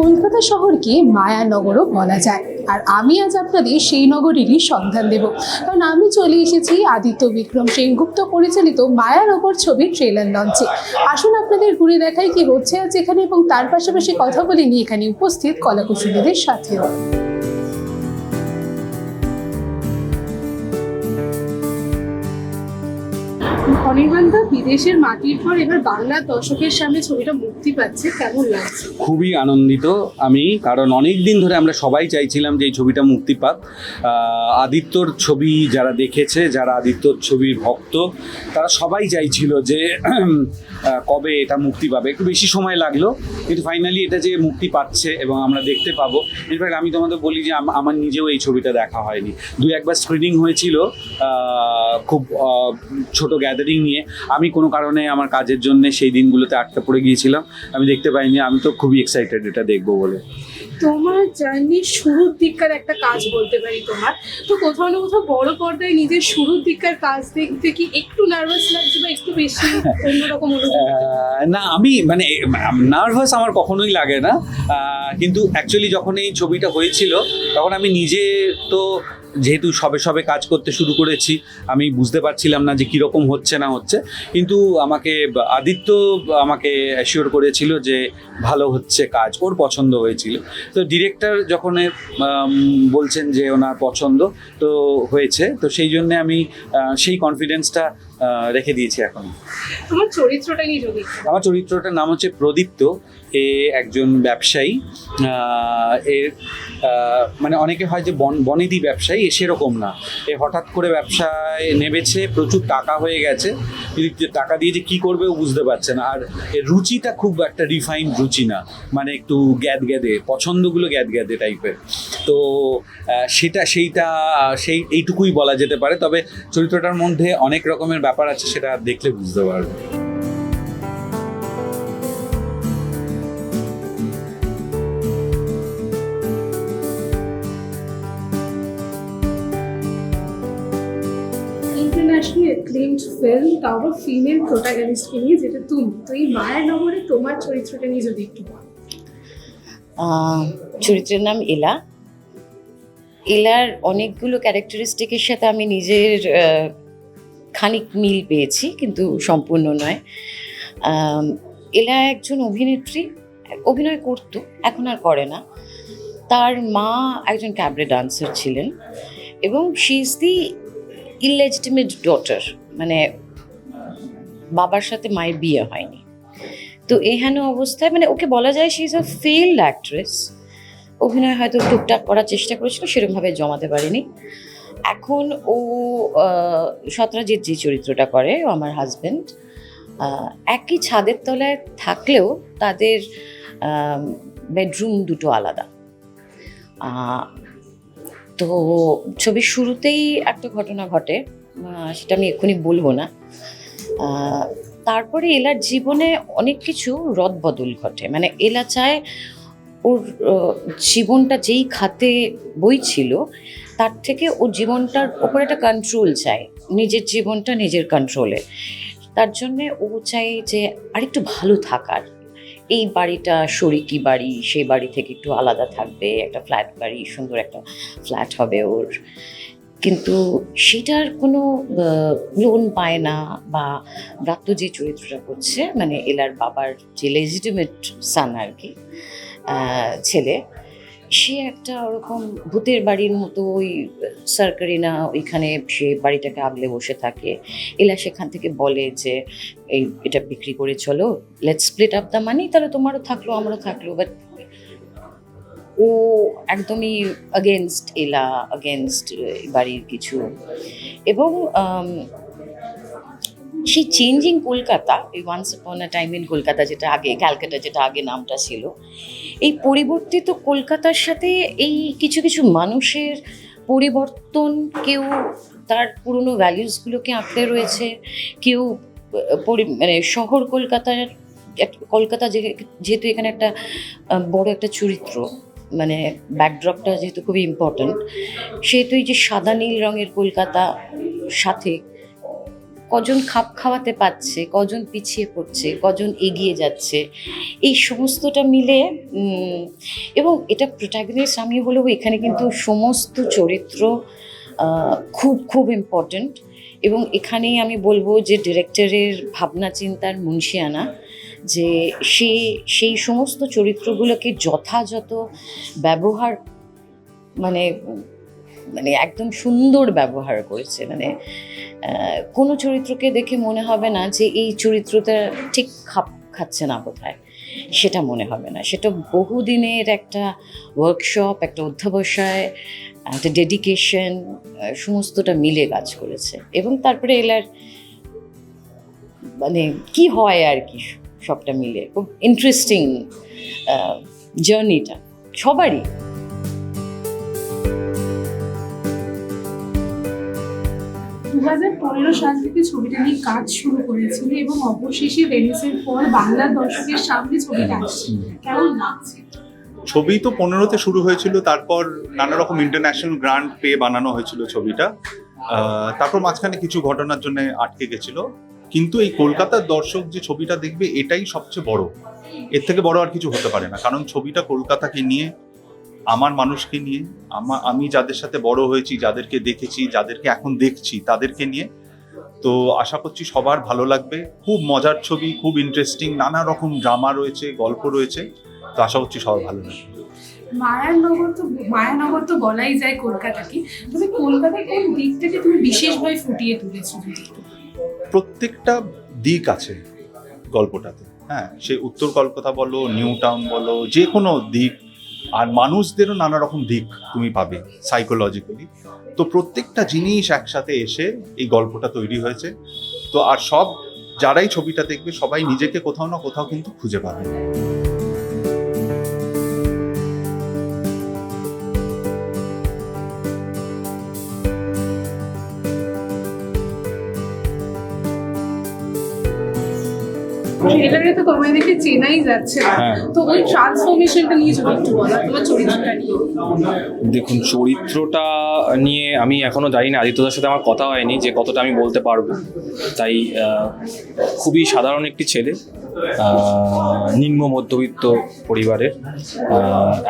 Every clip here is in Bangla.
কলকাতা শহরকে মায়ানগরও বলা যায়। আর আমি আজ আপনাদের সেই নগরেরই সন্ধান দেব। কারণ আমি চলে এসেছি আদিত্য বিক্রম সেনগুপ্ত পরিচালিত মায়ানগর ছবির ট্রেলার লঞ্চে আসুন আপনাদের ঘুরে দেখাই কি হচ্ছে আজ এখানে এবং তার পাশাপাশি কথা বলে নিয়ে এখানে উপস্থিত কলাকুশলীদের সাথেও। অনির্বাণদা বিদেশের মাটির পর এবার বাংলার দর্শকের সামনে ছবিটা মুক্তি পাচ্ছে, কেমন লাগছে? খুবই আনন্দিত আমি, কারণ অনেক দিন ধরে আমরা সবাই চাইছিলাম যে এই ছবিটা মুক্তি পাক। আদিত্যর ছবি যারা দেখেছে, যারা আদিত্যর ছবির ভক্ত, তারা সবাই চাইছিল যে কবে এটা মুক্তি পাবে। একটু বেশি সময় লাগল, কিন্তু ফাইনালি এটা যে মুক্তি পাচ্ছে এবং আমরা দেখতে পাবো ইনফ্যাক্ট আমি তোমাদের বলি যে আমার নিজেও এই ছবিটা দেখা হয়নি। দুই একবার স্ক্রিনিং হয়েছিল খুব ছোট গ্যাদারিং নিয়ে আমি কোনো কারণে আমার কাজের জন্য সেই দিনগুলোতে আটকা পড়ে গিয়েছিলাম। আমি দেখতে পাইনি আমি তো খুবই এক্সাইটেড এটা দেখব বলে। তোমার জার্নির শুরুর দিককার একটা কাজ বলতে পারি তোমার। তো কোথাও না কোথাও বড় পর্দায় নিজের শুরুর দিককার কাজ দেখতে কি একটু নার্ভাস লাগছে বা একটু বেশি অন্যরকম না আমি মানে নার্ভাস আমার কখনোই লাগে না। কিন্তু অ্যাকচুয়ালি যখন এই ছবিটা হয়েছিল তখন আমি নিজে তো যেহেতু সবে সবে কাজ করতে শুরু করেছি, আমি বুঝতে পারছিলাম না যে কীরকম হচ্ছে না হচ্ছে। কিন্তু আমাকে আদিত্য আমাকে অ্যাসিওর করেছিল যে ভালো হচ্ছে কাজ, ওর পছন্দ হয়েছিল। তো ডিরেক্টর যখন বলছেন যে ওনার পছন্দ, তো হয়েছে। তো সেই জন্যে আমি সেই কনফিডেন্সটা রেখে দিয়েছি এখন। তোমার চরিত্রটা নিয়ে যদি আমার চরিত্রটার নাম হচ্ছে প্রদীপ্ত। এ একজন ব্যবসায়ী। এর মানে অনেকে হয় যে বন বনেদি ব্যবসায়ী এ সেরকম না। এ হঠাৎ করে ব্যবসায় নেমেছে প্রচুর টাকা হয়ে গেছে। টাকা দিয়ে যে কী করবে ও বুঝতে পারছে না। আর এর রুচিটা খুব একটা রিফাইন্ড রুচি না। মানে একটু গ্যাদ গ্যাদে পছন্দগুলো গ্যাদ গ্যাদে টাইপের তো সেটা সেইটা সেই এইটুকুই বলা যেতে পারে। তবে চরিত্রটার মধ্যে অনেক রকমের ব্যাপার আছে সেটা দেখলে বুঝতে পারবে। ইন্টারন্যাশনাল অ্যাক্লেমড ফিল্ম তাও আবার ফিমেল প্রোটাগনিস্টকে নিয়ে যেটা তুমি তো এই মায়ানগরে তোমার চরিত্রটা নিয়ে যদি একটু বলো। চরিত্রের নাম এলা। এলার অনেকগুলো ক্যারেক্টারিস্টিকের সাথে আমি নিজের খানিক মিল পেয়েছি, কিন্তু সম্পূর্ণ নয়। এলা একজন অভিনেত্রী, অভিনয় করতো, এখন আর করে না। তার মা একজন ক্যাবরে ডান্সার ছিলেন এবং she is the illegitimate daughter মানে বাবার সাথে মায়ের বিয়ে হয়নি। তো এহেন অবস্থায় মানে ওকে বলা যায় she is a failed actress অভিনয় হয়তো টুকটাক করার চেষ্টা করেছিল, সেরকমভাবে জমাতে পারেনি। এখন ও সত্রাজিৎ যে চরিত্রটা করে, ও আমার হাজব্যান্ড একই ছাদের তলায় থাকলেও তাদের বেডরুম দুটো আলাদা। তো ছবির শুরুতেই একটা ঘটনা ঘটে সেটা আমি এক্ষুনি বলব না। তারপরে এলার জীবনে অনেক কিছু রদবদল ঘটে। মানে এলা চায় ওর জীবনটা যেই খাতে বইছিল তার থেকে ও জীবনটার ওপর একটা কন্ট্রোল চায়। নিজের জীবনটা নিজের কন্ট্রোলে তার জন্যে ও চায় যে আরেকটু ভালো থাকার। এই বাড়িটা শরিকি বাড়ি সেই বাড়ি থেকে একটু আলাদা থাকবে, একটা ফ্ল্যাট বাড়ি, সুন্দর একটা ফ্ল্যাট হবে ওর। কিন্তু সেটার কোনো লোন পায় না বা ব্রাত্য যে চরিত্রটা করছে মানে এলার বাবার যে লেজিটিমেট সান আর কি ছেলে। সে একটা ওরকম ভূতের বাড়ির মতো ওই সরকারিনা ওইখানে সে বাড়িটাকে আগলে বসে থাকে। এলা সেখান থেকে বলে যে, এই, এটা বিক্রি করে চলো। Let's split up the money তাহলে তোমারও থাকল, আমারও থাকল। বাট ও একদমই আগেনস্ট এলা আগেনস্ট বাড়ির কিছু। এবং সেই চেঞ্জিং কলকাতা, এই once upon a time in Kolkata যেটা আগে, ক্যালকাটা যেটা আগে নামটা ছিল, এই পরিবর্তিত কলকাতার সাথে এই কিছু কিছু মানুষের পরিবর্তন, কেউ তার পুরনো ভ্যালিউসগুলোকে আঁকড়ে রয়েছে, কেউ মানে শহর কলকাতার কলকাতা যেহেতু এখানে একটা বড় একটা চরিত্র মানে ব্যাকড্রপটা যেহেতু খুবই ইম্পর্ট্যান্ট সেহেতু এই যে সাদা নীল রঙের কলকাতা সাথে কজন খাপ খাওয়াতে পারছে, কজন পিছিয়ে পড়ছে, কজন এগিয়ে যাচ্ছে, এই সমস্তটা মিলে এবং এটা প্রোটাগনিস্ট আমি বলব এখানে কিন্তু সমস্ত চরিত্র খুব খুব ইম্পর্ট্যান্ট এবং এখানেই আমি বলব যে ডিরেক্টরের ভাবনা চিন্তার মুন্সিয়ানা যে সে, সেই সমস্ত চরিত্রগুলোকে যথাযথ ব্যবহার মানে মানে একদম সুন্দর ব্যবহার করেছে। মানে কোনো চরিত্রকে দেখে মনে হবে না যে এই চরিত্রটা ঠিক খাপ খাচ্ছে না কোথায়। সেটা মনে হবে না। সেটা বহুদিনের একটা ওয়ার্কশপ একটা অধ্যাবসায়, একটা ডেডিকেশন সমস্তটা মিলে কাজ করেছে। এবং তারপরে এলার মানে কি হয় আর কি সবটা মিলে? খুব ইন্টারেস্টিং জার্নিটা সবারই। হাজার পনেরো সাল থেকে ছবিটা নিয়ে কাজ শুরু করেছিল এবং অবশেষে ভেনিসের পর বাংলার দর্শকের সামনে ছবিটা আসছে। কেমন লাগছে? ছবি তো পনেরোতে শুরু হয়েছিল, তারপর নানা রকম ইন্টারন্যাশনাল গ্রান্ট পেয়ে বানানো হয়েছিল ছবিটা। তারপর মাঝখানে কিছু ঘটনার জন্য আটকে গেছিল। কিন্তু এই কলকাতার দর্শক যে ছবিটা দেখবে, এটাই সবচেয়ে বড়। এর থেকে বড় আর কিছু হতে পারে না। কারণ ছবিটা কলকাতাকে নিয়ে আমার মানুষকে নিয়ে আমা আমি যাদের সাথে বড় হয়েছি যাদেরকে দেখেছি যাদেরকে এখন দেখছি তাদেরকে নিয়ে তো আশা করছি সবার ভালো লাগবে। খুব মজার ছবি খুব ইন্টারেস্টিং নানা রকম ড্রামা রয়েছে গল্প রয়েছে তো আশা করছি সবার ভালো লাগবে। মায়ানগর তো মায়ানগর তো বলাই যায় কলকাতাকে কোন দিকটাকে তুমি বিশেষভাবে ফুটিয়ে তুলেছো? প্রত্যেকটা দিক আছে গল্পটাতে। হ্যাঁ সে উত্তর কলকাতা বলো নিউ টাউন বলো যে কোনো দিক আর মানুষদেরও নানা রকম দিক তুমি পাবে সাইকোলজিক্যালি তো প্রত্যেকটা জিনিস একসাথে এসে এই গল্পটা তৈরি হয়েছে। তো আর সব, যারাই ছবিটা দেখবে, সবাই নিজেকে কোথাও না কোথাও কিন্তু খুঁজে পাবে। ট্রেলারে তো তোমাদেরকে চেনাই যাচ্ছে হ্যাঁ। তো ওই ট্রান্সফরমেশনটা নিয়ে যদি একটু বলা তোমার চরিত্রটা নিয়ে। দেখুন চরিত্রটা নিয়ে আমি এখনও জানি না আদিত্যদার সাথে আমার কথা হয়নি যে কতটা আমি বলতে পারব। তাই খুবই সাধারণ একটি ছেলে। নিম্ন মধ্যবিত্ত পরিবারের।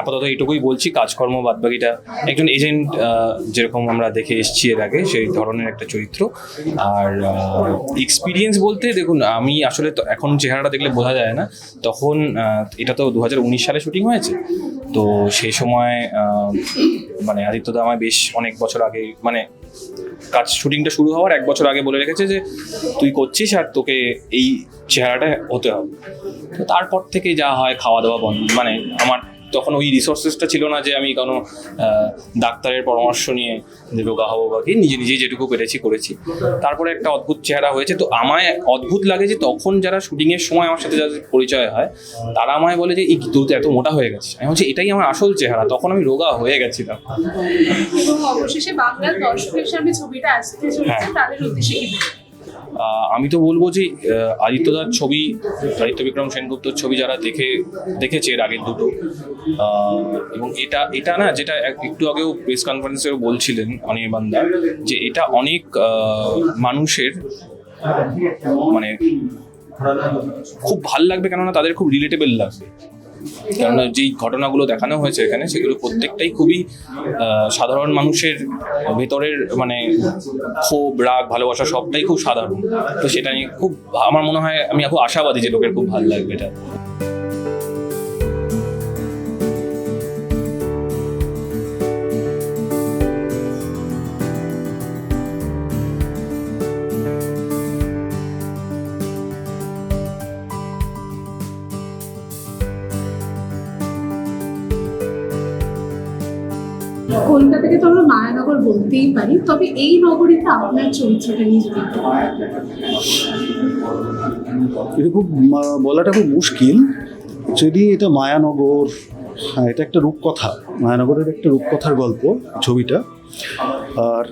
আপাতত এটুকুই বলছি, কাজকর্ম বাদবাকিটা একজন এজেন্ট যেরকম আমরা দেখে এসেছি এর আগে, সেই ধরনের একটা চরিত্র। আর এক্সপিরিয়েন্স বলতে দেখুন, আমি আসলে এখন চেহারাটা দেখলে বোঝা যায় না, তখন এটা তো দু হাজার উনিশ সালে শুটিং হয়েছে। তো সেই সময় মানে আদিত্যদা আমায় বেশ অনেক বছর আগে মানে কাজ শুটিংটা শুরু হওয়ার এক বছর আগে বলে রেখেছে যে তুই করছিস আর তোকে এই চেহারাটা হতে হবে। তারপর থেকে যা হয় খাওয়া দাওয়া বন্ধ মানে আমার তখন ওই রিসোর্সেসটা ছিল না যে আমি কোনো ডাক্তারের পরামর্শ নিয়ে রোগা হব বা কি নিজে নিজে যেটুকু পেরেছি করেছি। তারপরে একটা অদ্ভুত চেহারা হয়েছে। তো আমায় অদ্ভুত লাগে যে তখন যারা শুটিংয়ের সময় আমার সাথে যাদের পরিচয় হয় তারা আমায় বলে যে এই তো এত মোটা হয়ে গেছে আমি বলছি এটাই আমার আসল চেহারা। তখন আমি রোগা হয়ে গেছিলাম। এবং অবশেষে বাংলার দর্শকের সামনে ছবিটা আসতে চলেছে। হ্যাঁ। তাদের উদ্দেশ্যে আমি তো বলব যে আদিত্যদার ছবি, আদিত্য বিক্রম সেনগুপ্তর ছবি যারা দেখে, দেখেছে এর আগের দুটো এবং এটা এটা না যেটা এক- একটু আগেও প্রেস কনফারেন্সেও বলছিলেন অনির্বাণদা যে এটা অনেক মানুষের মানে খুব ভালো লাগবে কেননা তাদের খুব রিলেটেবল লাগবে। কেননা যেই ঘটনাগুলো দেখানো হয়েছে এখানে, সেগুলো প্রত্যেকটাই খুবই সাধারণ মানুষের ভেতরের মানে ক্ষোভ, রাগ, ভালোবাসা সবটাই খুব সাধারণ। তো সেটা নিয়ে খুব, আমার মনে হয়, আমি খুব আশাবাদী যে লোকের খুব ভালো লাগবে এটা। বলতেই পারি, তবে এই নগরীতে আপনার চরিত্রটা নিয়ে যদি একটু এটা খুব বলাটা খুব মুশকিল। যদি এটা মায়ানগর হ্যাঁ এটা একটা রূপকথা। মায়ানগরের একটা রূপকথার গল্প, ছবিটা। আর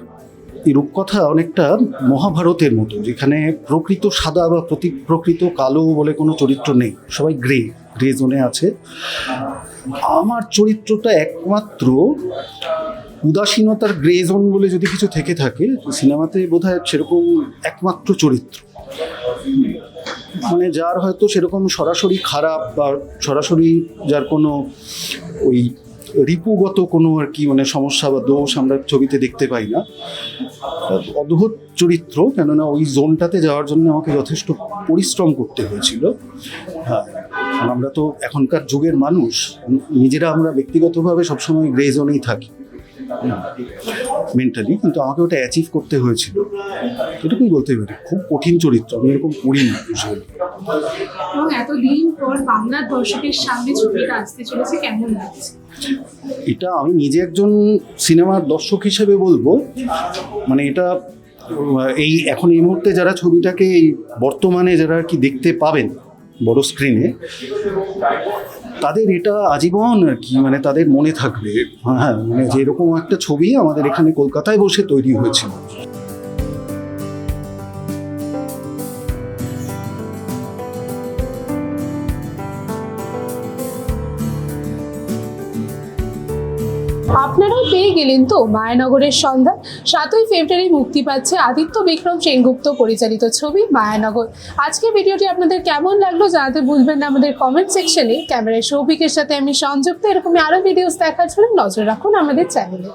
এই রূপকথা অনেকটা মহাভারতের মতো, যেখানে প্রকৃত সাদা বা প্রতি, প্রকৃত কালো বলে কোনো চরিত্র নেই। সবাই গ্রে গ্রে জোনে আছে। আমার চরিত্রটা একমাত্র উদাসীনতার গ্রে জোন বলে যদি কিছু থেকে থাকে সিনেমাতে বোধহয় সেরকম একমাত্র চরিত্র। মানে যার হয়তো সেরকম সরাসরি খারাপ বা সরাসরি যার কোনো ওই রিপুগত কোনো আর কি মানে সমস্যা বা দোষ আমরা ছবিতে দেখতে পাই না। অদ্ভুত চরিত্র, কেননা ওই জোনটাতে যাওয়ার জন্য আমাকে যথেষ্ট পরিশ্রম করতে হয়েছিল। হ্যাঁ আমরা তো এখনকার যুগের মানুষ, নিজেরা আমরা ব্যক্তিগতভাবে সবসময় গ্রে জোনেই থাকি। মেন্টালি কিন্তু আমাকে ওটা অ্যাচিভ করতে হয়েছিল এটুকুই বলতে পারি খুব কঠিন চরিত্র আমি এরকম করি না। এবং এতদিন পর বাংলার দর্শকের সামনে ছবিটা আসতে চলেছে কেমন লাগছে এটা আমি নিজে একজন সিনেমার দর্শক হিসেবে বলব মানে এটা এই এখন এই মুহূর্তে যারা ছবিটাকে এই বর্তমানে যারা আর কি দেখতে পাবেন বড় স্ক্রিনে তাদের এটা আজীবন আর কি মানে তাদের মনে থাকবে। হ্যাঁ মানে যেরকম একটা ছবি আমাদের এখানে কলকাতায় বসে তৈরি হয়েছিল। আপনারাও পেয়ে গেলেন তো মায়ানগরের সন্ধ্যা সাতই ফেব্রুয়ারি মুক্তি পাচ্ছে আদিত্য বিক্রম সেনগুপ্ত পরিচালিত ছবি মায়ানগর। আজকে ভিডিওটি আপনাদের কেমন লাগল জানাতে ভুলবেন না। আমাদের কমেন্ট সেকশনে ক্যামেরায় সৌভিকের সাথে আমি সংযুক্ত। এরকমই আরও ভিডিওস দেখার জন্য নজর রাখুন আমাদের চ্যানেলে